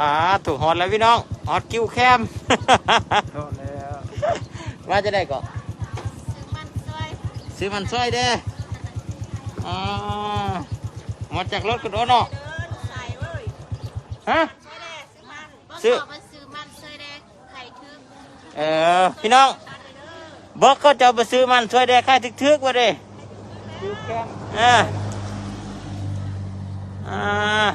อ่าถูกฮอตแล้วพี่น้องฮอตคิวแคมโทษแล้วว่าจะได้ก่อนซื้อมันซอยซื้อมันซอยเด้ออ่ามาจากรถกระโดดเนาะเดินใส่เว้ยฮะใช่แน่ซื้อมันซื้อบ่ขมันซื้อมันซอยแดงไข่ทึบเออพี่น้องตัดเลยเด้อบอกเขาจะเอาไปซื้อมันซอยแด้ค่ายทึกๆมาเด้คิวแคมอ่าอ่า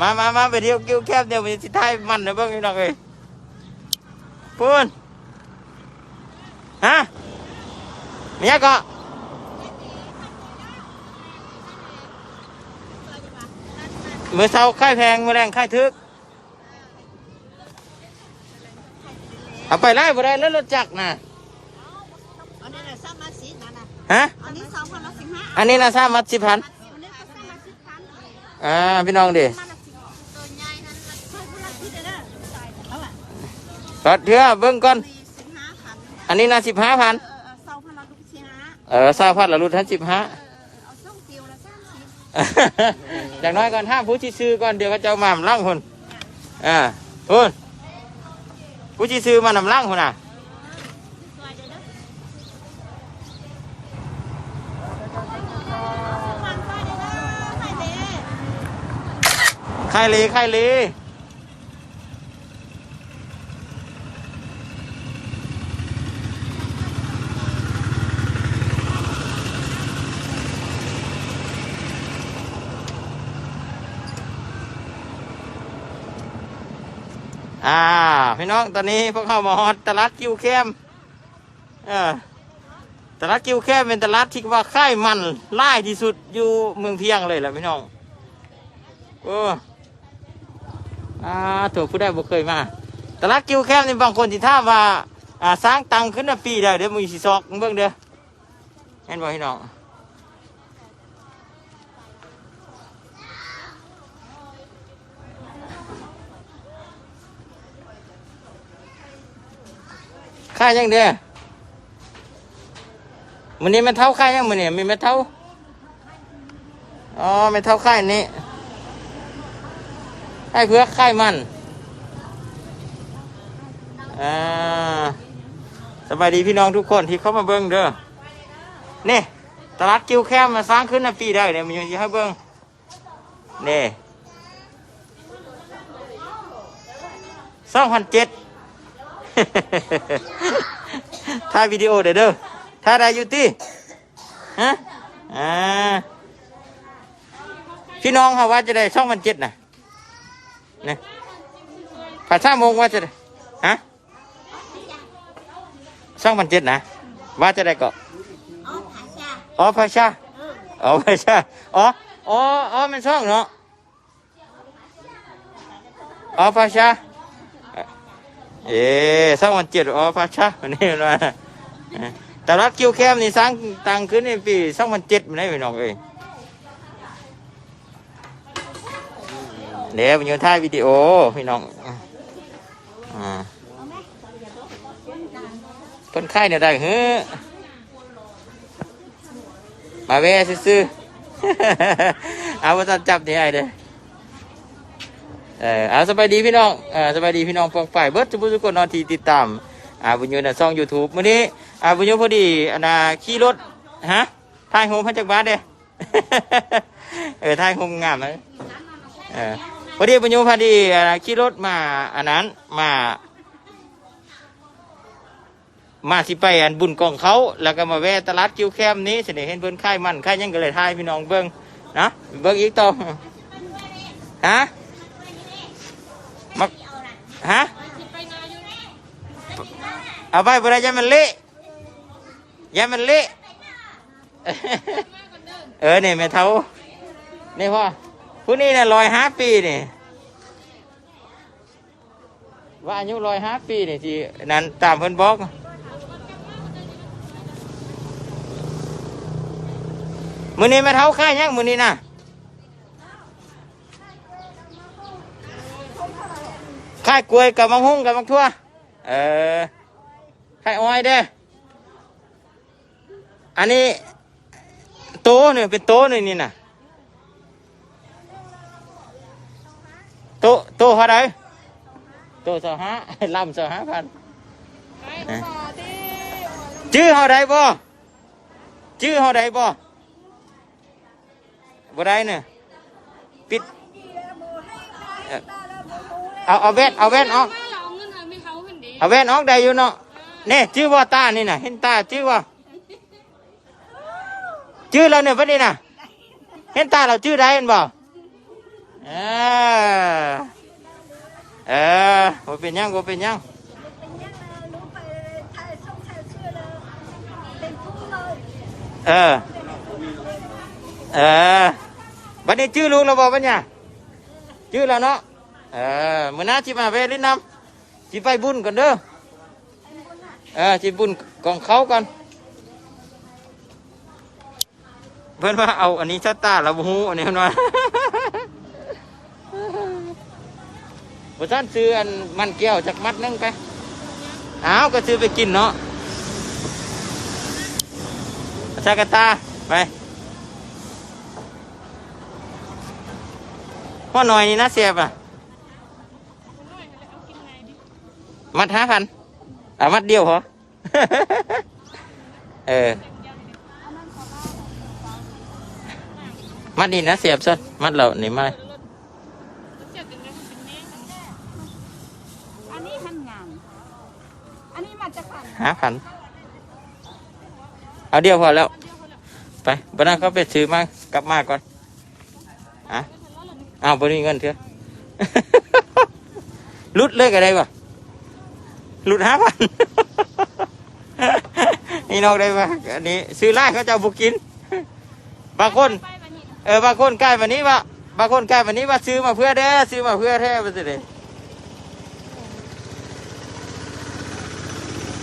มามามาไปเที่ยวกิ้วแคบเดี๋ยวไปสิท้ายมันนะเบิ่งพี่น้องเอ้ยปูนฮะเมียก็มือเสาค่ายแพงมือแรงค่ายทึกเอาไปไล่บ่ได้แล้วรถจักรนะอันนี้น่ะซ้ำมาสินั่นน่ะฮะอันนี้สองพันละสิบห้าอันนี้นะสามมัดสิบพัน อ่าพี่น้องดิมันละสิบตัวใหญ่นั้นละค่อยพูดละที่เด้อใส่แล้วอะรถเถื่อเบิ่งก่อนมีสิบห้าพันอันนี้นะสิบห้าพันเออเออสองพันละลูกสิบห้าเออสามพันละรุ่นทันสิบห้าเออเออเอาสองเตียวละสามสิบอย่างน้อยก่อนห้ามผู้ที่ซื้อก่อนเดี๋ยวเขาจะเอามานำล่างคนอ่าคุณผู้ที่ซื้อมานำล่างคนน่ะ ซอยเด้อเด้อมันซอยเด้อเด้อใส่เด้ อใครลีใครลีอ่าพี่น้องตอนนี้พวกเข้ามาฮอตตลาดกิวแคมเออตลาดกิวแคมเป็นตลาดที่ว่าค่ายมันไล่ที่สุดอยู่เมืองเพียงเลยแหละพี่น้องโอ้ อ่าถูกผู้ได้บ่เคยมาตลาดกิวแคมนี่บางคนที่ท่าว่าอ่าสร้างตังขึ้นมาปีเดียวเดี๋ยวมึงสิซอกมึงเบิ่งเด้อเห็นบ่พี่น้องค่ายังเด้อมันนี้มันเท่าค่ายังมันนี่มีไม่เท่าอ๋อไม่เท่าค่ายนี้ ค่ายเพื่อกค่มันอ่าสบายดีพี่น้องทุกคนที่เข้ามาเบิ้งเด้อนี่ตลาดกิวแคมมาสร้างขึ้นในปีได้เนี่ยมันยังให้เบิ้งนี่สองพันเจ็ดถ่ายวิดีโอเด้อเด้อถ่ายได้อยู่ที่ฮะอ่าพี่น้องเขาว่าจะได้ช่องพันเจ็ดนะ นี่ยภาษาโมงว่าจะได้ฮะช่องพันเจ็ดนะ ว่าจะได้ก็เอาผักจ้ะอ๋อภาษาอ๋อเออภาษาอ๋ออ๋ออ๋อมันช่องเนาะอ๋อภาษาเอ๊ะช่องพันเจ็ดอ๋อภาษาวันนี้มาแต่รัฐคิวแคมนี่สร้างตังขึ้นในปีสองพันเจ็ดมันได้ไปน้องเอ้ย เดี๋ยวมันอยู่ถ่ายวิดีโอพี่น้องอ่าคนไข้เนี่ยได้เฮ้อมาแว่ซื้อเอาไปจับนี่ไอเด้อเออเอาสบายดีพี่น้องเออสบายดีพี่น้องปองฝ่ายเบิร์ดทุกผู้ทุกคนนอนทีติดตามอ่าบุญยูน่ะช่องยูทูบมื้อนี้อ่าบุญยูพอดีอนน่ะขี่รถฮะถ่ายโฮมพันจักรบาทเด้ เออถ่ายโฮมงามเลยเออ พอดีบุญยูพอดีขี่รถมาอันนั้นมา มาสิไปอันบุญกองเขา แล้วก็มาแวะตลาดกิ้วแคมนี้เสนอเห็นเพิ่นค่ายมันค่ายยังก็เลยทายพี่น้องเบิ่งนะเบิ่งอีกต่อฮะมาฮะเอาไปบ่ได้ยันมันเละยันมันเละเออเนี่ยแม่เท่าเนี่ยพ่อ ผู้นี้เนี่ยร้อยห้าปีนี่ว่าอายุร้อยห้าปีนี่ที่นั่นตามเพิ่นบอกมือนี้มาเท้าค่ายยังมือนี้นะค่ายกล้วยกับมังหุ้งกับมังทั่วเออค่ายอ้อยเด้ออันนี้โตเนี่ยเป็นโตเนี่ยนี่นะ เท่าไหรโตสองห้าลำสองห้าพันไปต่อดิชื่อเท่าไรบ่ชื่อเท่าไรบ่บ่ได้เนี่ยปิดเอ่อเอาเอ าแว่นเอาแว่นออก มาเราเอาเงินให้เขาเพิ่นดิ เอาแว่นออกได้อยู่เนาะนี่ชื่อว่าตานี่น่ะเห็นตาชื่อว่าชื่อเราเนี่ยวันนี้น่ะเห็นตาเราชื่อได้เห็นบ่เออเออบ่เป็นหยังบ่เป็นหยัง เออ เออวันนี้ชื่อลูกเราบอกปะเนี่ยชื่อแล้วเนาะ เออมื่อหน้าจิมาเวลิ บ่ท่านซื้ออันมันแก้วจากมัดนึงไปอ้าวก็ซื้อไปกินเนาะชากาตาไปพ่อหน่อยนี่นะเสียบอะมัดห้าพันอะมัดเดียวพอเออ มัดนี่นะเสียบซะมัดเรานี่มาเจ็บจังเลยมันเป็นแม่ง อันนี้ทำงาน อันนี้มาจากขันห้าพันเอาเดียวพอแล้ว ไปบันนั้นเขาไปซื้อมากลับมาก่อนอะอ้าวบริเงินเถอะลุดเลยก็ได้ปะลุดห้าพันนี่นอกได้ปะอันนี้ซื้อไล่เขาจะบุกิน บางคน เออบางคนใกล้วันนี้ว่าบางคนใกล้วันนี้ว่าซื้อมาเพื่อเด้อซื้อมาเพื่อแท้ไปสิเด้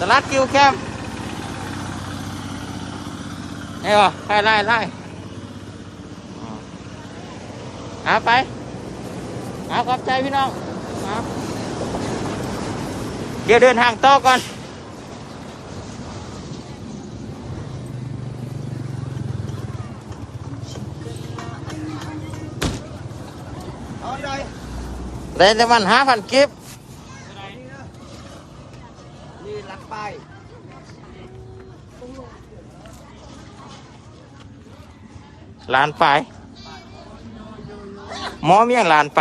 ตลาดกิวแคมป์นี่วะไล่ไล่ไล่เอาไปเอาขอบใจพี่น้องเอาเดี๋ยวเดินทางต่อก่อนเอาได้ได้แต่มันห้าพันกิฟนี่รักไป ล้านไปหมอเมียงล้านไป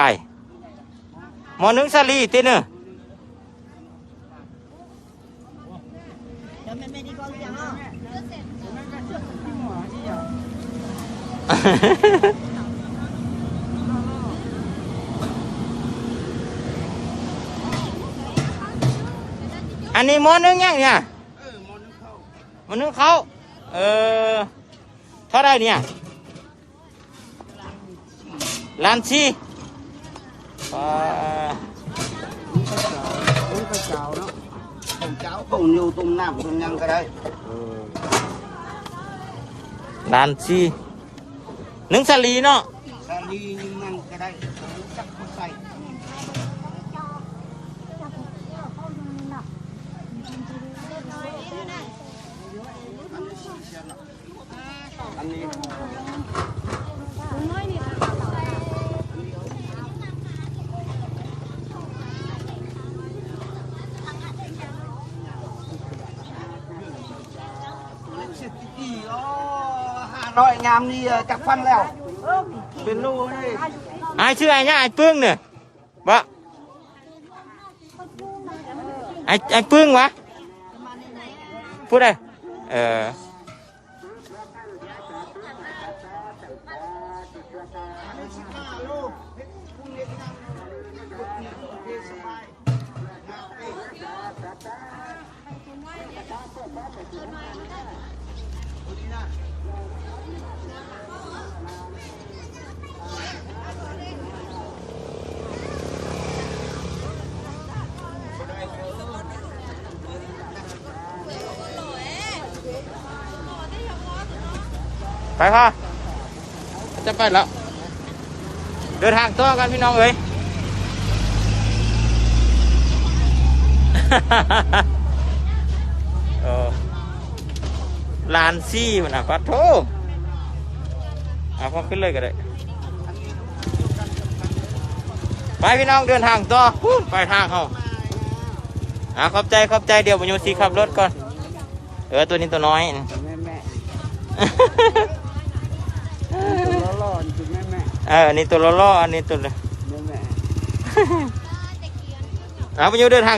หมอหนึ่งสลีตีเนอะอันนี้หมอหนึ่งยังเนี่ยเออมอนึกเข้าหมอหนึ่งเขาเออเท่าไรเนี่ย ล้านสี่อ่านี่ก็เจ้าเนาะต้มเจ้าต้มอยู่ต้มน้ำต้มยังก็ได้ ล้านสี่หนึ่งสลีเนาะ ซาลียิงนั่งก็ได้จักมาใส่อันนี้ เศรษฐกิจอ๋อ ห้าร้อยงามนี่จักฟันแล้วเป็นลูกให้ไอ้ชื่อ ไอ้เนี่ยไอ้ปึ้งเนี่ยบะไอ้ไอ้ปึ้งวะพูดได้เออไปค่ะจะไปแล้ว เดินทางต่อกันพี่น้องเอ้ย ลานซี่มันอะปัดโทเอาพอขึ้นเลยก็ได้ ไปไปพี่น้องเดินทางต่อพูดไปทางเขาอ่าขอบใจขอบใจเดี๋ยวบุญยูซีขับรถก่อน เออตัวนี้ตัวน้อยแม่แม่ตัวร้อนๆจุดแม่แม่เอออันนี้ตัวล้อๆอันนี้ตัวแม่แม่อ่าบุญยูเดินทาง